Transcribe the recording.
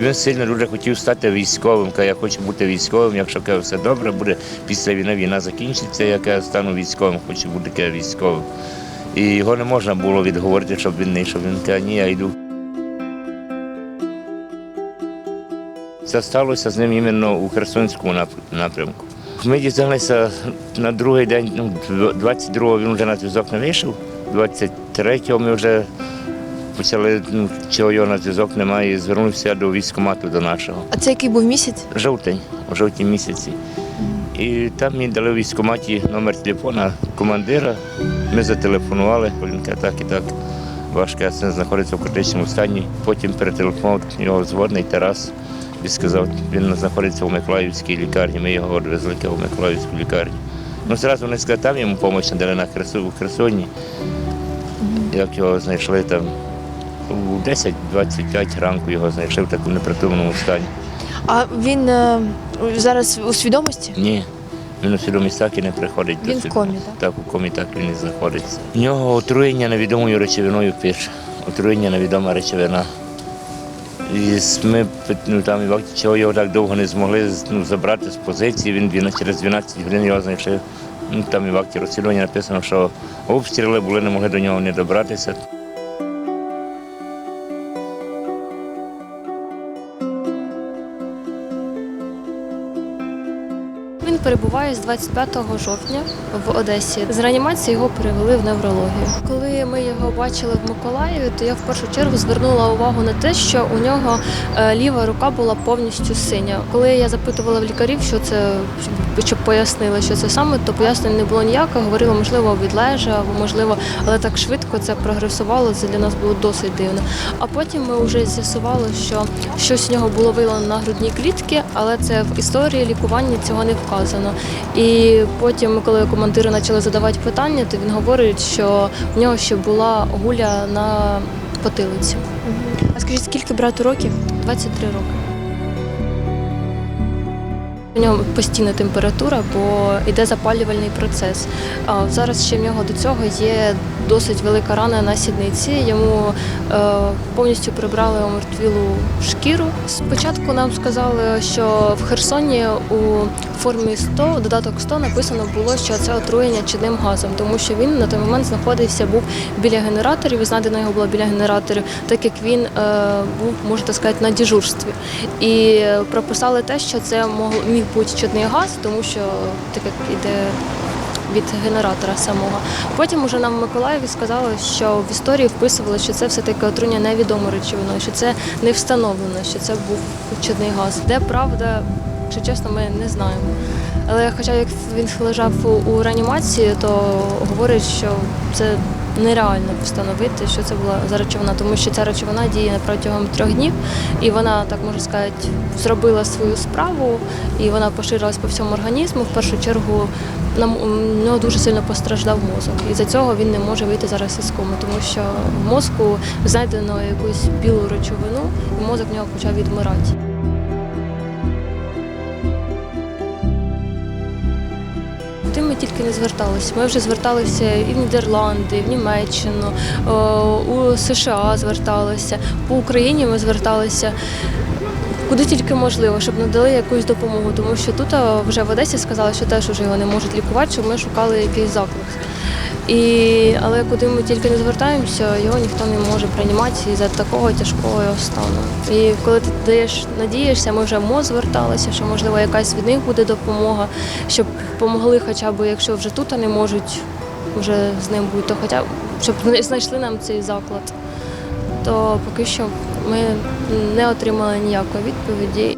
Він сильно дуже хотів стати військовим. Я хочу бути військовим. Якщо каже, все добре, буде після війни війна закінчиться, я каже, стану військовим, хочу бути каже, військовим. І його не можна було відговорити, щоб він не йшов. Він каже, ні, я йду. Це сталося з ним іменно у Херсонському напрямку. Ми дізналися на другий день, ну, 22-го він вже на зв'язок не вийшов, 23-го ми вже почали, ну, чого його на зв'язок немає, і звернувся до військкомату до нашого. А це який був місяць? Жовтень, у жовтні місяці. І там мені дали в військкоматі номер телефона командира. Ми зателефонували, каже, так і так. Ваш кесен знаходиться в критичному стані. Потім перетелефонував його зводний Тарас і сказав, він знаходиться у Миколаївській лікарні. Ми його відвезли в Миколаївську лікарню. Ну, зразу вони сказали, там йому допомогу надали на Херсу, у Херсоні. Як його знайшли там у 10-25 ранку його знайшли в такому непритомному стані. А він е, зараз у свідомості? Ні. Він у свідомість так і не приходить Він в комі, так? Так, у комі так він і знаходиться. У нього отруєння невідомою речовиною пише. Отруєння невідома речовина. І с- ми ну, там, і вакті, чого його так довго не змогли ну, забрати з позиції. Він двіна- через 12 годин його знайшли. Ну, там і в акті розслідування написано, що обстріли були, не могли до нього не добратися. Він перебуває з 25 жовтня в Одесі. З реанімації його перевели в неврологію. Коли ми його бачили в Миколаєві, то я в першу чергу звернула увагу на те, що у нього е, ліва рука була повністю синя. Коли я запитувала в лікарів, що це щоб пояснили, що це саме, то пояснень не було ніякого. Говорила, можливо, відлежа або можливо, але так швидко це прогресувало. Це для нас було досить дивно. А потім ми вже з'ясували, що щось у нього було виявлено на грудній клітці, але це в історії лікування цього не вказано. І потім, коли командири почали задавати питання, то він говорить, що в нього ще була гуля на потилиці. А скажіть, скільки брату років? 23 роки. У нього постійна температура, бо йде запалювальний процес. А зараз ще в нього до цього є досить велика рана на сідниці. Йому е, повністю прибрали омертвілу шкіру. Спочатку нам сказали, що в Херсоні у формі 100, додаток 100 написано було, що це отруєння чинним газом, тому що він на той момент знаходився був біля генераторів, і знайдено його було біля генераторів, так як він е, був, можна сказати, на дежурстві. І прописали те, що це мог, міг бути чадний газ, тому що так як іде від генератора самого. Потім уже нам в Миколаєві сказали, що в історії вписували, що це все-таки отруєння невідомою речовиною, що це не встановлено, що це був чадний газ. Де правда, якщо чесно, ми не знаємо. Але хоча як він лежав у, реанімації, то говорять, що це нереально встановити, що це була за речовина, тому що ця речовина діє протягом трьох днів, і вона, так можна сказати, зробила свою справу, і вона поширилась по всьому організму. В першу чергу нам у нього дуже сильно постраждав мозок. І за цього він не може вийти зараз із коми, тому що в мозку знайдено якусь білу речовину, і мозок в нього почав відмирати. Куди ми тільки не зверталися. Ми вже зверталися і в Нідерланди, і в Німеччину, у США зверталися, по Україні ми зверталися. Куди тільки можливо, щоб надали якусь допомогу, тому що тут вже в Одесі сказали, що теж вже його не можуть лікувати, щоб ми шукали якийсь заклад. І, але куди ми тільки не звертаємося, його ніхто не може приймати із-за такого тяжкого стану. І коли ти даєш, надієшся, ми вже МОЗ зверталися, що можливо якась від них буде допомога, щоб допомогли хоча б, якщо вже тут не можуть вже з ним бути, то хоча б щоб вони знайшли нам цей заклад. То поки що ми не отримали ніякої відповіді.